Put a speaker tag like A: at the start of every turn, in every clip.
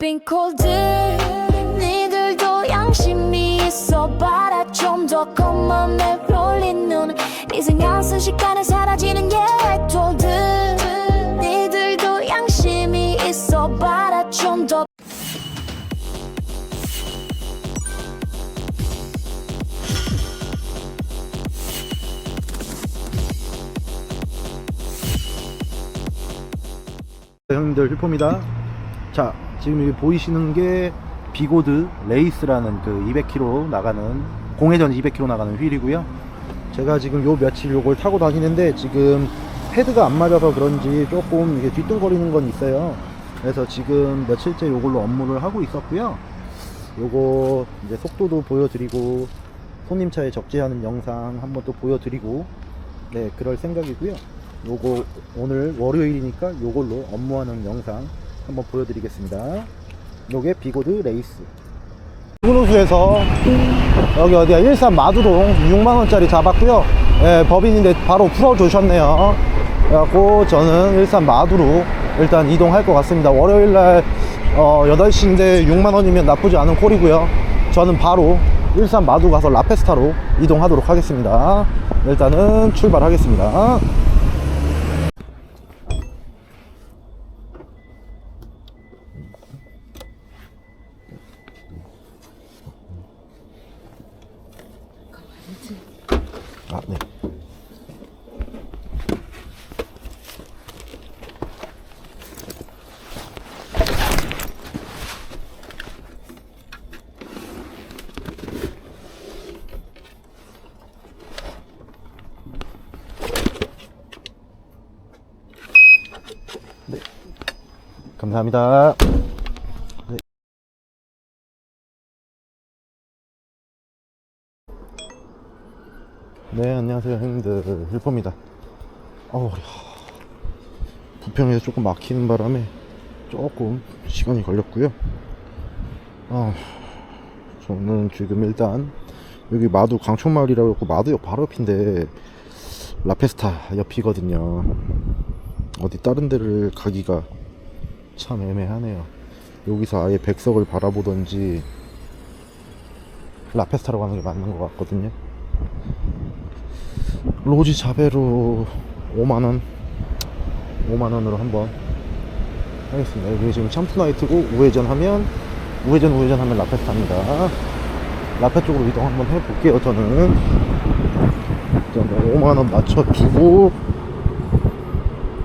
A: 빙코들 니들도 양심이 있어 봐라. 좀더 겉만에 rolling 눈. 이상한 순식간에 사라지는 예톨들 니들도 양심이 있어 봐라. 좀더
B: 네, 형님들 힐포입니다. 자, 지금 여기 보이시는 게 비고드 레이스라는 그 200km 나가는 공회전 200km 나가는 휠이고요. 제가 지금 요 며칠 요걸 타고 다니는데 지금 패드가 안 맞아서 그런지 조금 이게 뒤뚱거리는 건 있어요. 그래서 지금 며칠째 요걸로 업무를 하고 있었고요. 요거 이제 속도도 보여드리고 손님 차에 적재하는 영상 한번 또 보여드리고 네 그럴 생각이고요. 요거 오늘 월요일이니까 요걸로 업무하는 영상 한번 보여드리겠습니다. 요게 비고드 레이스. 군호수에서 여기 어디야? 일산 마두동 6만원짜리 잡았고요. 예, 법인인데 바로 풀어주셨네요. 그래갖고 저는 일산 마두로 일단 이동할 것 같습니다. 월요일날 어, 8시인데 6만원이면 나쁘지 않은 콜이고요. 저는 바로 일산 마두 가서 라페스타로 이동하도록 하겠습니다. 일단은 출발하겠습니다 아, 네. 네. 감사합니다. 네. 네, 안녕하세요, 형님들. 힐포입니다. 어우, 야. 조금 막히는 바람에 조금 시간이 걸렸고요. 아, 저는 지금 일단 여기 마두 강촌마을이라고 했고 마두역 바로 옆인데 라페스타 옆이거든요. 어디 다른 데를 가기가 참 애매하네요. 여기서 아예 백석을 바라보던지 라페스타로 가는 게 맞는 것 같거든요. 로지 자베로 5만원 5만원으로 한번 하겠습니다. 여기 지금 샴푸나이트고 우회전 하면 우회전 우회전 하면 라페스타입니다. 라페 쪽으로 이동 한번 해볼게요 저는. 일단 5만원 맞춰주고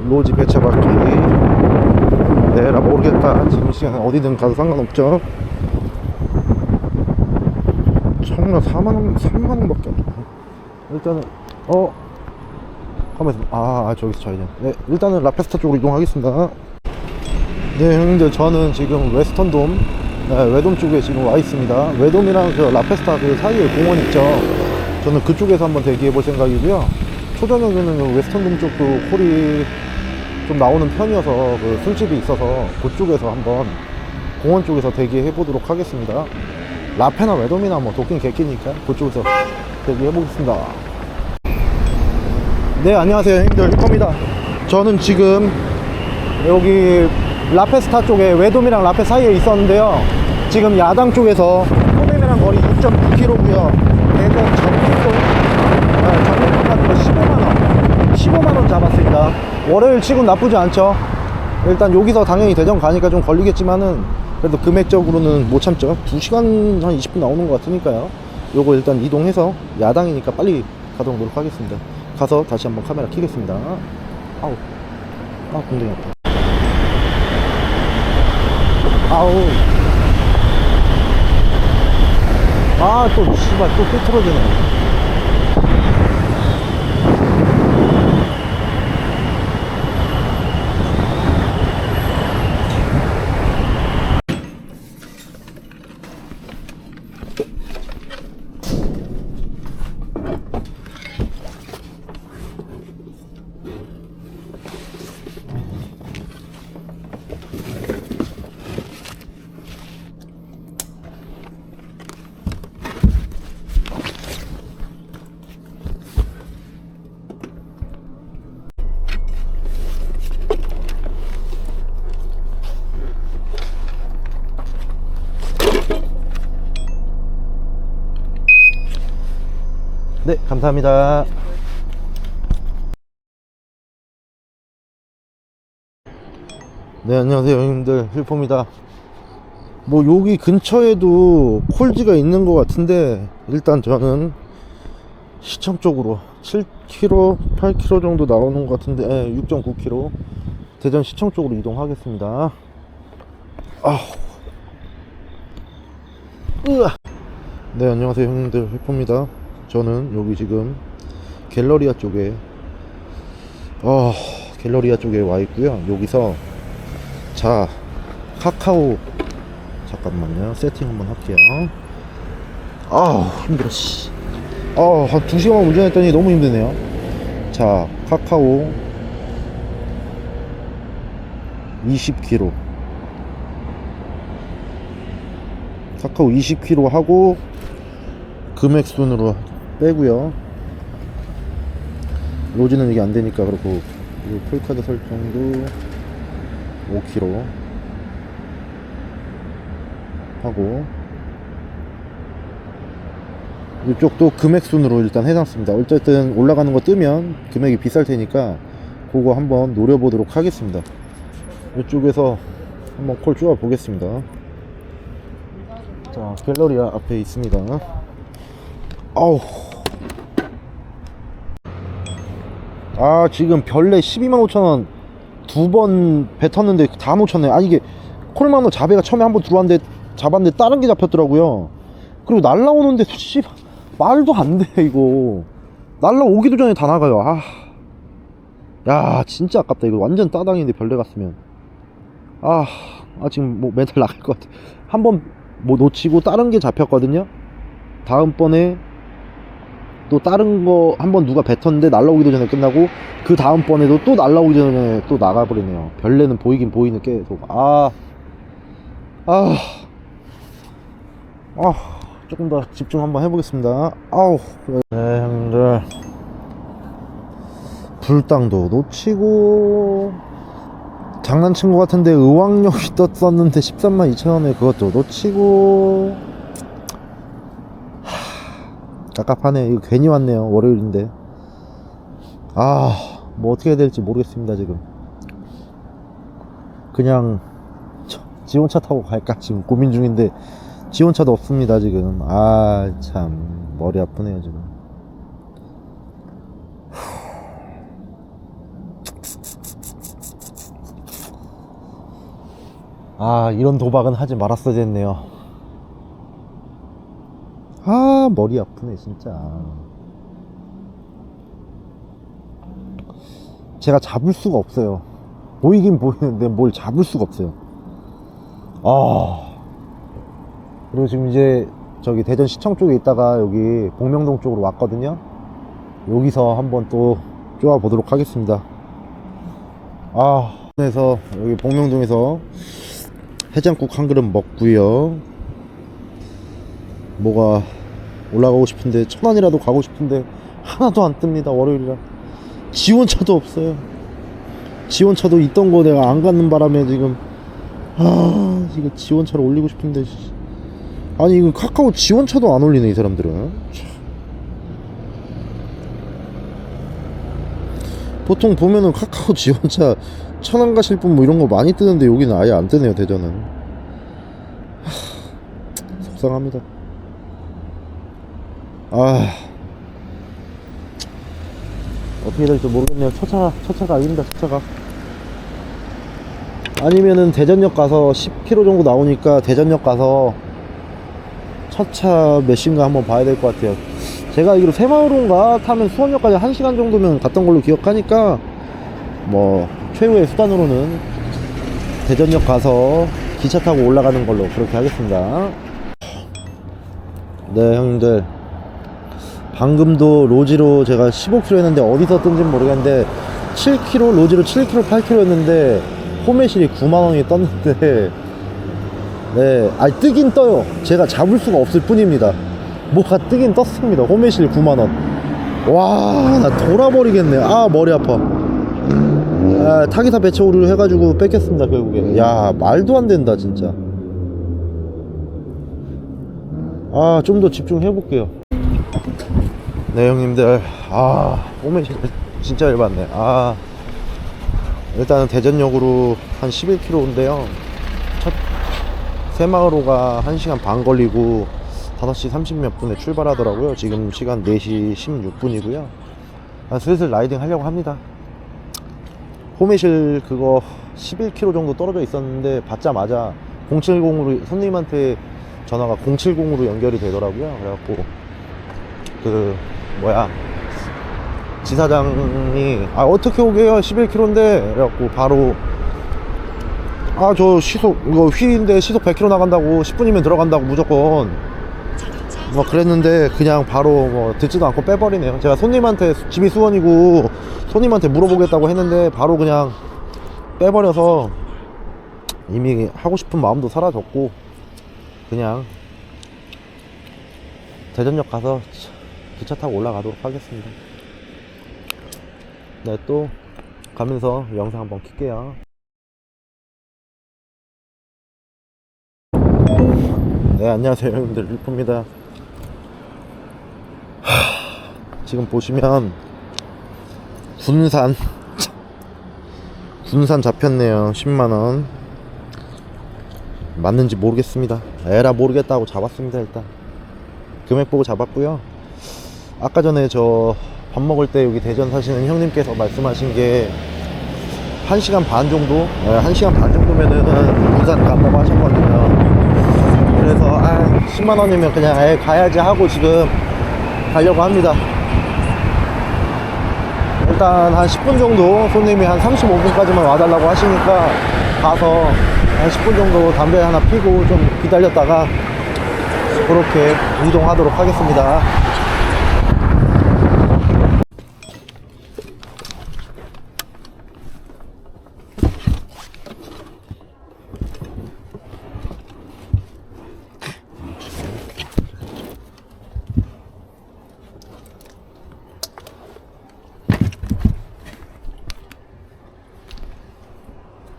B: 로지 배차받기. 내라 모르겠다. 지금 시간에 어디든 가도 상관없죠? 청라 4만원 3만원 밖에 안 돼. 일단은 어 가만있어 아, 아 저기서 좌회전 네 일단은 라페스타 쪽으로 이동하겠습니다. 네 형님들 저는 지금 웨스턴돔 네, 외돔 쪽에 지금 와 있습니다. 외돔이랑 저 라페스타 그 사이에 공원 있죠? 저는 그쪽에서 한번 대기해 볼 생각이고요. 초저녁에는 그 웨스턴돔 쪽도 콜이 좀 나오는 편이어서 그 술집이 있어서 그쪽에서 한번 공원 쪽에서 대기해 보도록 하겠습니다. 라페나 외돔이나 뭐 도끼는 개끼니까 그쪽에서 대기해 보겠습니다 네 안녕하세요 형님들. 히퍼입니다. 저는 지금 여기 라페스타 쪽에 외돔이랑 라페 사이에 있었는데요. 지금 야당 쪽에서 소매매랑 거리 6.9km고요. 대전 전국도 전국 같은 거 15만원 15만원 잡았습니다. 월요일 치고 나쁘지 않죠? 일단 여기서 당연히 대전 가니까 좀 걸리겠지만은 그래도 금액적으로는 못 참죠. 2시간 한 20분 나오는 것 같으니까요. 요거 일단 이동해서 야당이니까 빨리 가도록 하겠습니다 가서 다시 한번 카메라 켜겠습니다. 아우. 아 공댕이 아파 아우. 아또 씨발 또 삐뚤어지네 감사합니다. 네, 안녕하세요, 형님들. 힐포입니다. 뭐, 여기 근처에도 콜지가 있는 것 같은데, 일단 저는 시청 쪽으로 7km, 8km 정도 나오는 것 같은데, 예, 6.9km. 대전 시청 쪽으로 이동하겠습니다. 아우. 으아. 네, 안녕하세요, 형님들. 힐포입니다. 저는 여기 지금 갤러리아 쪽에, 어, 갤러리아 쪽에 와 있고요. 여기서 자, 카카오 잠깐만요. 세팅 한번 할게요. 아우, 힘들어 씨. 아, 한 2시간 운전했더니 너무 힘드네요. 자, 카카오 20km. 카카오 20km 하고 금액 순으로 빼고요. 로지는 이게 안 되니까 그렇고 풀카드 설정도 5kg 하고 이쪽도 금액 순으로 일단 해놨습니다. 어쨌든 올라가는 거 뜨면 금액이 비쌀 테니까 그거 한번 노려보도록 하겠습니다. 이쪽에서 한번 콜 쪼아 보겠습니다. 자, 갤러리아 앞에 있습니다. 아우. 아, 지금 별내 12만 5천원 두 번 뱉었는데 다 놓쳤네. 아니 이게 콜만원 자배가 처음에 한 번 들어왔는데 잡았는데 다른 게 잡혔더라고요. 그리고 날라오는데 씨 말도 안 돼 이거. 날라오기도 전에 다 나가요. 아. 야 진짜 아깝다 이거 완전 따당인데 별내 갔으면. 아, 아 지금 뭐 멘탈 나갈 것 같아. 한 번 뭐 놓치고 다른 게 잡혔거든요. 다음번에 또 다른 거 한 번 누가 뱉었는데 날라오기도 전에 끝나고 그 다음번에도 또 날라오기 전에 또 나가버리네요. 별내는 보이긴 보이는 계속. 아, 아, 아, 조금 더 집중 한번 해보겠습니다. 아우, 네, 형님들. 불당도 놓치고, 장난친 것 같은데 의왕역이 떴었는데 13만 2천원에 그것도 놓치고, 깝깝하네. 이거 괜히 왔네요. 월요일인데. 아, 뭐 어떻게 해야 될지 모르겠습니다, 지금. 그냥, 저, 지원차 타고 갈까? 지금 고민 중인데, 지원차도 없습니다, 지금. 아, 참, 머리 아프네요, 지금. 아, 이런 도박은 하지 말았어야 됐네요. 아 머리 아프네 진짜. 제가 잡을 수가 없어요. 보이긴 보이는데 뭘 잡을 수가 없어요. 아. 그리고 지금 이제 저기 대전 시청 쪽에 있다가 여기 복명동 쪽으로 왔거든요. 여기서 한번 또 쪼아 보도록 하겠습니다. 아. 그래서 여기 복명동에서 해장국 한 그릇 먹고요. 뭐가 올라가고 싶은데 천 원이라도 가고 싶은데 하나도 안 뜹니다 월요일이라. 지원차도 없어요. 지원차도 있던 거 내가 안 갖는 바람에 지금 아 이거 지원차를 올리고 싶은데 씨. 아니 이거 카카오 지원차도 안 올리네 이 사람들은. 참. 보통 보면은 카카오 지원차 천원 가실 분 뭐 이런 거 많이 뜨는데 여기는 아예 안 뜨네요 대전은. 하, 속상합니다 아. 어떻게 될지 모르겠네요. 첫차 첫차가 아닙니다 첫차가. 아니면은 대전역 가서 10km 정도 나오니까 대전역 가서 첫차 몇 시인가 한번 봐야 될 것 같아요. 제가 알기로 새마을호인가 타면 수원역까지 1시간 정도면 갔던 걸로 기억하니까 뭐 최후의 수단으로는 대전역 가서 기차 타고 올라가는 걸로 그렇게 하겠습니다. 네 형님들 방금도 로지로 제가 15km 했는데 어디서 뜬지 모르겠는데 7km 로지로 7km 8km 했는데 호매실이 9만원이 떴는데 네 아니 뜨긴 떠요. 제가 잡을 수가 없을 뿐입니다. 뭐가 뜨긴 떴습니다. 호매실 9만원. 와 나 돌아버리겠네. 아 머리 아파. 아, 타기사 배차 오류를 해가지고 뺏겼습니다 결국에. 야 말도 안 된다 진짜. 아 좀 더 집중해 볼게요 네 형님들. 아 포메실 진짜 열받네. 아 일단은 대전역으로 한 11km인데요. 첫 새마을호가 1시간 반 걸리고 5시 30몇 분에 출발하더라고요. 지금 시간 4시 16분이고요. 아, 슬슬 라이딩 하려고 합니다. 호메실 그거 11km 정도 떨어져 있었는데 받자마자 070으로 손님한테 전화가 070으로 연결이 되더라고요. 그래갖고 그 뭐야? 지사장이 아 어떻게 오게요? 11km인데? 그래갖고 바로 아 저 시속 이거 휠인데 시속 100km 나간다고 10분이면 들어간다고 무조건. 뭐 그랬는데 그냥 바로 뭐 듣지도 않고 빼버리네요. 제가 손님한테 집이 수원이고 손님한테 물어보겠다고 했는데 바로 그냥 빼버려서 이미 하고 싶은 마음도 사라졌고 그냥 대전역 가서 기차 타고 올라가도록 하겠습니다. 네, 또 가면서 영상 한번 킬게요. 네, 안녕하세요, 여러분들. 일포입니다. 하, 지금 보시면 군산 군산 잡혔네요. 10만 원. 맞는지 모르겠습니다. 에라 모르겠다고 잡았습니다, 일단. 금액 보고 잡았고요. 아까 전에 저 밥 먹을 때 여기 대전 사시는 형님께서 말씀하신 게 1시간 반 정도? 네, 1시간 반 정도면은 부산 간다고 하셨거든요. 그래서 아, 10만 원이면 그냥 에 가야지 하고 지금 가려고 합니다. 일단 한 10분 정도 손님이 한 35분까지만 와달라고 하시니까 가서 한 10분 정도 담배 하나 피고 좀 기다렸다가 그렇게 이동하도록 하겠습니다.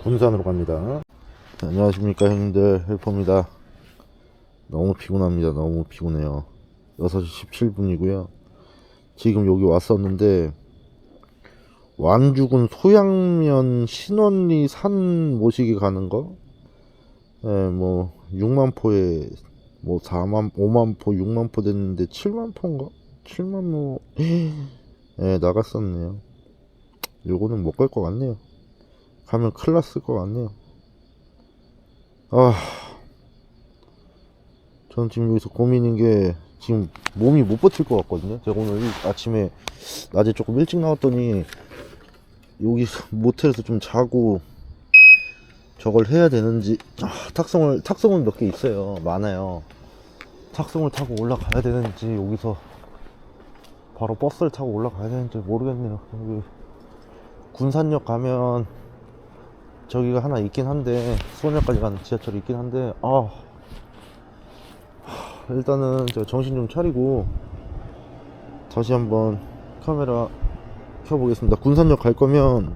B: 군산으로 갑니다. 안녕하십니까 형님들 헬퍼입니다. 너무 피곤합니다. 너무 피곤해요. 6시 17분이고요. 지금 여기 왔었는데 완주군 소양면 신원리 산 모시기 가는 거? 예, 뭐 6만 포에 뭐 4만 5만 포, 6만 포 됐는데 7만 포인가? 7만 뭐 예, 나갔었네요. 요거는 못 갈 것 같네요. 가면 큰일 났을 것 같네요. 아, 저는 지금 여기서 고민인 게 지금 몸이 못 버틸 것 같거든요. 제가 오늘 일- 아침에 낮에 조금 일찍 나왔더니 여기 모텔에서 좀 자고 저걸 해야 되는지 아, 탁송을 탁송은 몇 개 있어요. 많아요. 탁송을 타고 올라가야 되는지 여기서 바로 버스를 타고 올라가야 되는지 모르겠네요. 군산역 가면 저기가 하나 있긴 한데 수원역까지 가는 지하철이 있긴 한데 아 하, 일단은 저 정신 좀 차리고 다시 한번 카메라 켜보겠습니다. 군산역 갈 거면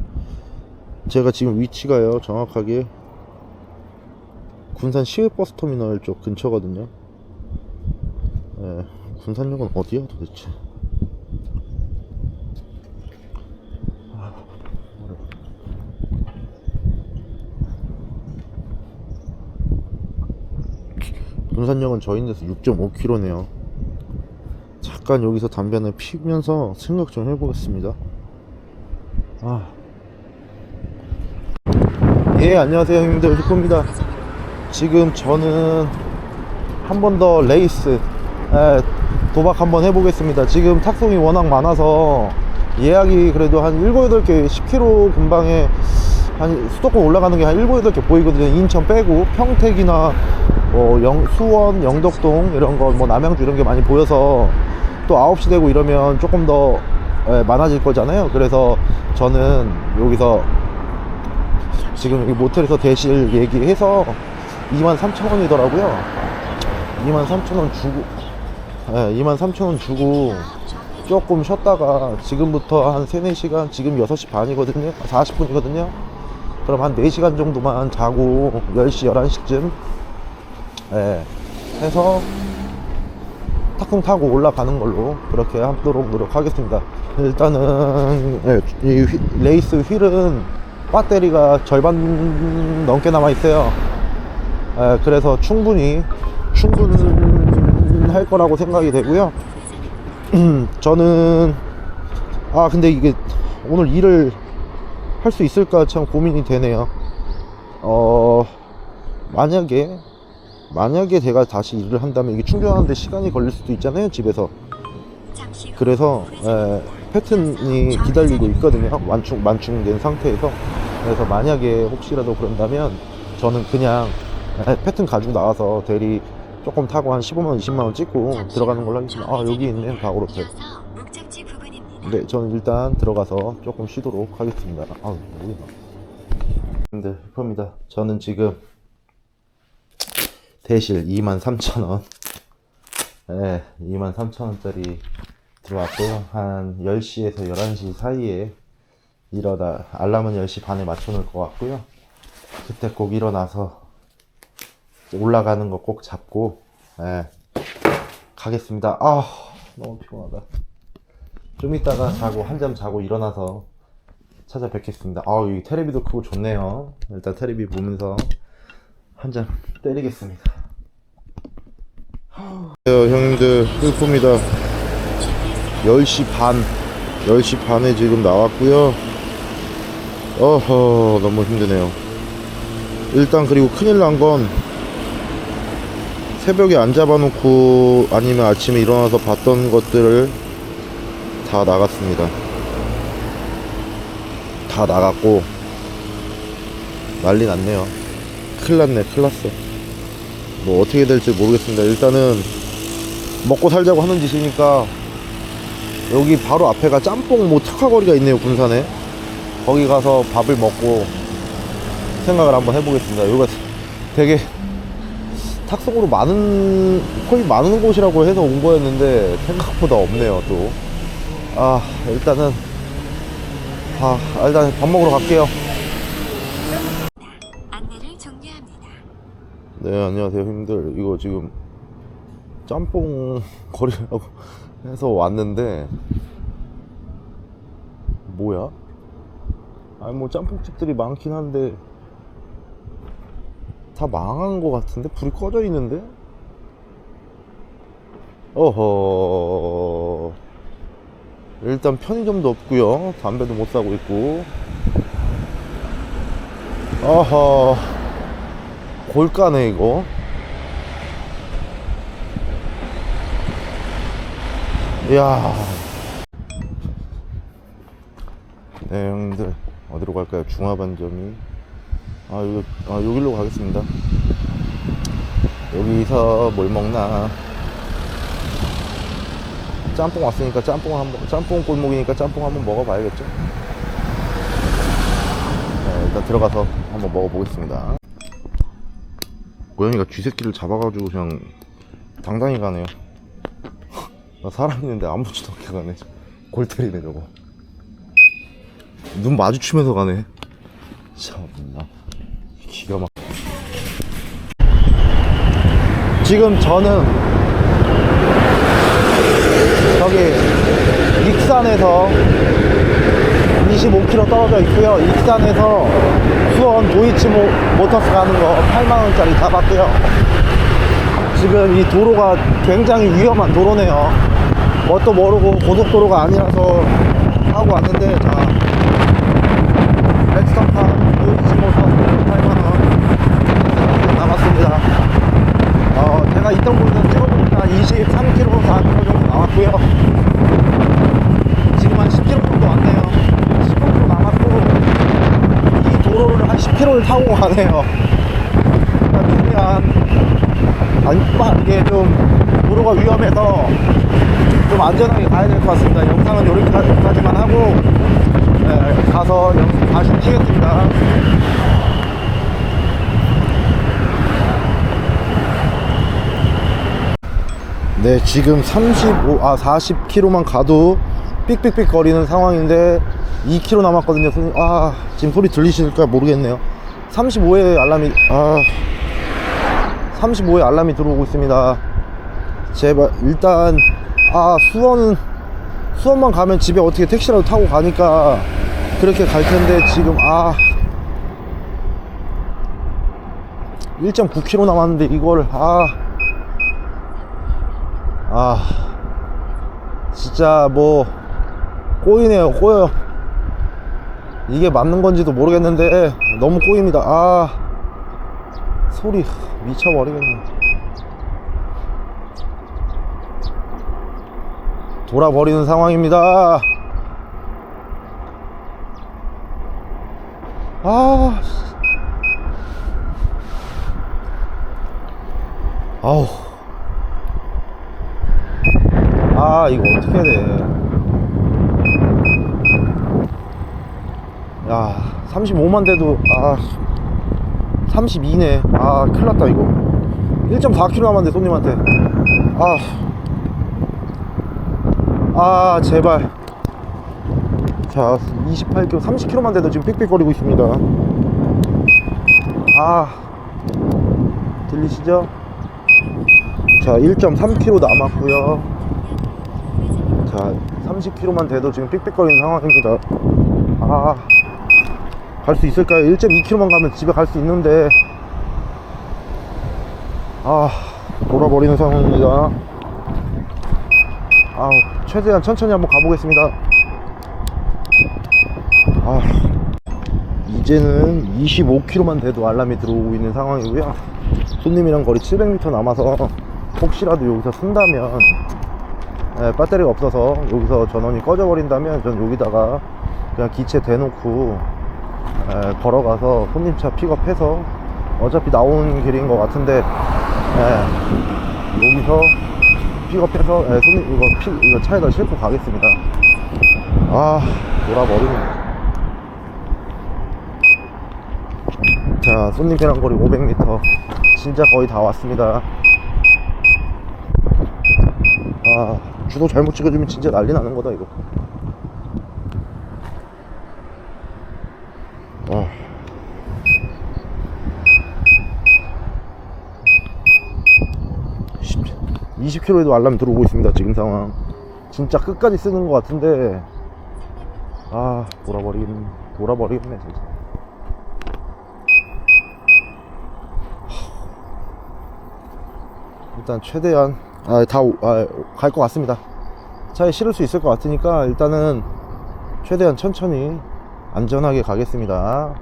B: 제가 지금 위치가요 정확하게 군산 시외버스터미널 쪽 근처거든요. 예, 군산역은 어디야 도대체 군산역은 저 있는 데서 6.5km네요. 잠깐 여기서 담배 하나 피면서 생각 좀 해보겠습니다. 아. 예, 안녕하세요, 형님들. 휴코입니다. 지금 저는 한 번 더 레이스, 예, 도박 한번 해보겠습니다. 지금 탁송이 워낙 많아서 예약이 그래도 한 7, 8개, 10km 근방에 한 수도권 올라가는 게 한 7, 8개 보이거든요. 인천 빼고 평택이나 뭐 영, 수원, 영덕동 이런 거 뭐 남양주 이런 게 많이 보여서 또 9시 되고 이러면 조금 더 예, 많아질 거잖아요. 그래서 저는 여기서 지금 여기 모텔에서 대실 얘기해서 23,000원이더라고요. 23,000원 주고 예, 23,000원 주고 조금 쉬었다가 지금부터 한 3, 4시간 지금 6시 반이거든요. 40분이거든요. 그럼 한 4시간 정도만 자고 10시, 11시쯤 예, 해서 탁풍 타고 올라가는 걸로 그렇게 하도록 노력하겠습니다. 일단은 예, 이 휘- 레이스 휠은 배터리가 절반 넘게 남아 있어요. 예, 그래서 충분히 충분할 거라고 생각이 되고요. 저는 아 근데 이게 오늘 일을 할 수 있을까 참 고민이 되네요. 어 만약에 만약에 제가 다시 일을 한다면 이게 충전하는데 시간이 걸릴 수도 있잖아요 집에서. 그래서 에, 패턴이 기다리고 있거든요. 완충 완충된 상태에서. 그래서 만약에 혹시라도 그런다면 저는 그냥 에, 패턴 가지고 나와서 대리 조금 타고 한 15만 원 20만 원 찍고 들어가는 걸로 하겠습니다. 아 여기 있네
C: 부근입니다.
B: 네 저는 일단 들어가서 조금 쉬도록 하겠습니다. 아 뭐야 근데 힙합니다. 저는 지금 대실 23,000원. 네 23,000원짜리 들어왔고요 한 10시에서 11시 사이에 일어나 알람은 10시 반에 맞춰 놓을 것 같고요. 그때 꼭 일어나서 올라가는 거 꼭 잡고 예 가겠습니다. 아 너무 피곤하다. 좀 이따가 자고 한 잠 자고 일어나서 찾아뵙겠습니다. 아 여기 테레비도 크고 좋네요. 일단 테레비 보면서 한 잔 때리겠습니다. 네, 형님들. 슬픕니다. 10시 반 10시 반에 지금 나왔고요. 어허 너무 힘드네요. 일단 그리고 큰일 난 건 새벽에 안 잡아놓고 아니면 아침에 일어나서 봤던 것들을 다 나갔습니다. 다 나갔고 난리 났네요. 큰일 났네 큰일 났어. 뭐 어떻게 될지 모르겠습니다. 일단은 먹고 살자고 하는 짓이니까 여기 바로 앞에가 짬뽕 뭐 특화거리가 있네요 군산에. 거기 가서 밥을 먹고 생각을 한번 해보겠습니다. 여기가 되게 탁송으로 많은 거의 많은 곳이라고 해서 온 거였는데 생각보다 없네요 또. 아 일단은 아 일단 밥 먹으러 갈게요. 네 안녕하세요 형님들. 이거 지금 짬뽕 거리라고 해서 왔는데 뭐야? 아니 뭐 짬뽕집들이 많긴 한데 다 망한 것 같은데? 불이 꺼져 있는데? 어허. 일단 편의점도 없고요. 담배도 못 사고 있고. 어허. 골가네 이거 이야. 네 형님들. 어디로 갈까요? 중화반점이. 아 여기 아 여기로 가겠습니다. 여기서 뭘 먹나? 짬뽕 왔으니까 짬뽕 한번 짬뽕 골목이니까 짬뽕 한번 먹어봐야겠죠? 네, 일단 들어가서 한번 먹어보겠습니다. 고양이가 쥐새끼를 잡아가지고 그냥 당당히 가네요 나 사람 있는데 아무렇지도 않게 가네 골 때리네 저거 눈 마주치면서 가네 참나 기가 막 지금 저는 저기 익산에서 25km 떨어져 있고요. 익산에서 수원 도이치 모, 모터스 가는 거 8만원짜리 잡았고요. 지금 이 도로가 굉장히 위험한 도로네요. 뭣도 모르고 고속도로가 아니라서 하고 왔는데, 자, 렉스턴판 도이치 모터스 8만원 남았습니다. 어, 제가 있던 곳에서 찍어보니까 23km, 4km 정도 나왔고요. 지금 한 10km 정도 왔네요. 10km 남았고, 이 도로를 한 10km를 타고 가네요. 그러니까 최대한, 아니, 빠- 이게 좀, 도로가 위험해서 좀 안전하게 가야 될 것 같습니다. 영상은 여기까지만 하고, 네, 가서 영- 다시 찍겠습니다. 네, 지금 35, 아, 40km만 가도 삑삑삑 거리는 상황인데 2km 남았거든요. 아, 지금 소리 들리실까 모르겠네요. 35에 알람이, 아, 35에 알람이 들어오고 있습니다. 제발 일단 아 수원 수원만 가면 집에 어떻게 택시라도 타고 가니까 그렇게 갈 텐데 지금 아. 1.9km 남았는데 이걸 아. 아, 진짜 뭐 꼬이네요 꼬여요. 이게 맞는 건지도 모르겠는데 너무 꼬입니다. 아. 소리 미쳐버리겠네 돌아버리는 상황입니다 아 씨. 아우 아 이거 어떻게 해야 돼 야, 35만 대도, 아, 32네. 아, 큰일 났다, 이거. 1.4km 남았는데, 손님한테. 아. 아, 제발. 자, 28km, 30km만 돼도 지금 삑삑거리고 있습니다. 아. 들리시죠? 자, 1.3km 남았고요 자, 30km만 돼도 지금 삑삑거리는 상황입니다. 아. 갈 수 있을까요? 1.2km만 가면 집에 갈 수 있는데 아 돌아버리는 상황입니다 아 최대한 천천히 한번 가보겠습니다. 아 이제는 25km만 돼도 알람이 들어오고 있는 상황이고요. 손님이랑 거리 700m 남아서 혹시라도 여기서 쓴다면 예, 배터리가 없어서 여기서 전원이 꺼져 버린다면 전 여기다가 그냥 기체 대놓고 에, 걸어가서 손님차 픽업해서 어차피 나오는 길인 것 같은데 에, 여기서 픽업해서 에, 손님 이거 피, 이거 차에다 싣고 가겠습니다. 아 돌아버리네. 자 손님이랑 거리 500m 진짜 거의 다 왔습니다. 아 주소 잘못 찍어주면 진짜 난리 나는 거다 이거. 아. 십- 20km에도 알람 들어오고 있습니다 지금 상황 진짜 끝까지 쓰는 것 같은데 아 돌아버리긴 돌아버리겠네 진짜 일단 최대한 아 다갈 것 같습니다 차에 실을 수 있을 것 같으니까 일단은 최대한 천천히 안전하게 가겠습니다.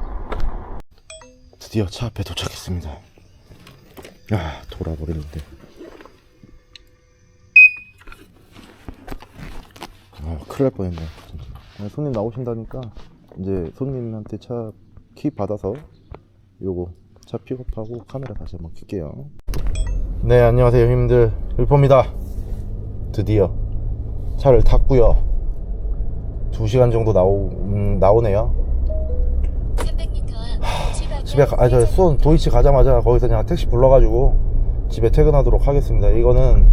B: 드디어 차 앞에 도착했습니다. 아, 돌아버리는데. 아, 큰일 날 뻔했네. 진짜. 아, 손님 나오신다니까 이제 손님한테 차 키 받아서 요거 차 픽업하고 카메라 다시 한번 켤게요. 네, 안녕하세요, 형님들. 율포입니다. 드디어 차를 탔고요. 2시간 정도 나오, 음, 나오네요.
C: 300m
B: 집에 가, 아 저 수원 도이치 가자마자 거기서 그냥 택시 불러가지고 집에 퇴근하도록 하겠습니다. 이거는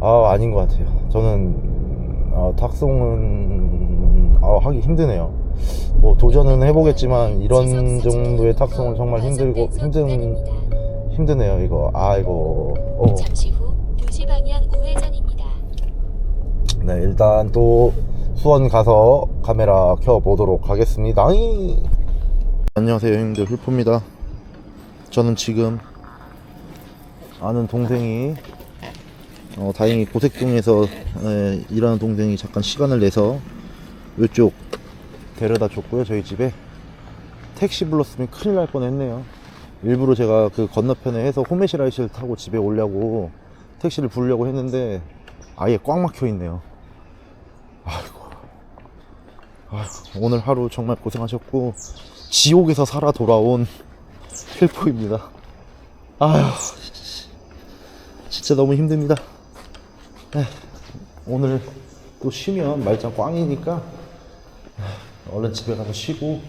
B: 아 아닌 것 같아요. 저는 아, 탁송은 아, 하기 힘드네요. 뭐 도전은 해보겠지만 이런 정도의 탁송은 정말 힘들고 힘든 힘드네요. 이거 아 이거 어.
C: 잠시 후 2시 방향 우회전입니다.
B: 네 일단 또 수원 가서 카메라 켜 보도록 하겠습니다. 안녕하세요 형님들 훌포입니다. 저는 지금 아는 동생이 어, 다행히 고색동에서 에, 일하는 동생이 잠깐 시간을 내서 이쪽 데려다 줬고요 저희 집에 택시 불렀으면 큰일 날 뻔했네요. 일부러 제가 그 건너편에 해서 호메시라이시를 타고 집에 오려고 택시를 부르려고 했는데 아예 꽉 막혀 있네요. 아이고. 아이고, 오늘 하루 정말 고생하셨고 지옥에서 살아 돌아온 헬포입니다. 아휴 진짜 너무 힘듭니다. 에휴, 오늘 또 쉬면 말짱 꽝이니까 얼른 집에 가서 쉬고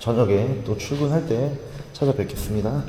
B: 저녁에 또 출근할 때 찾아뵙겠습니다.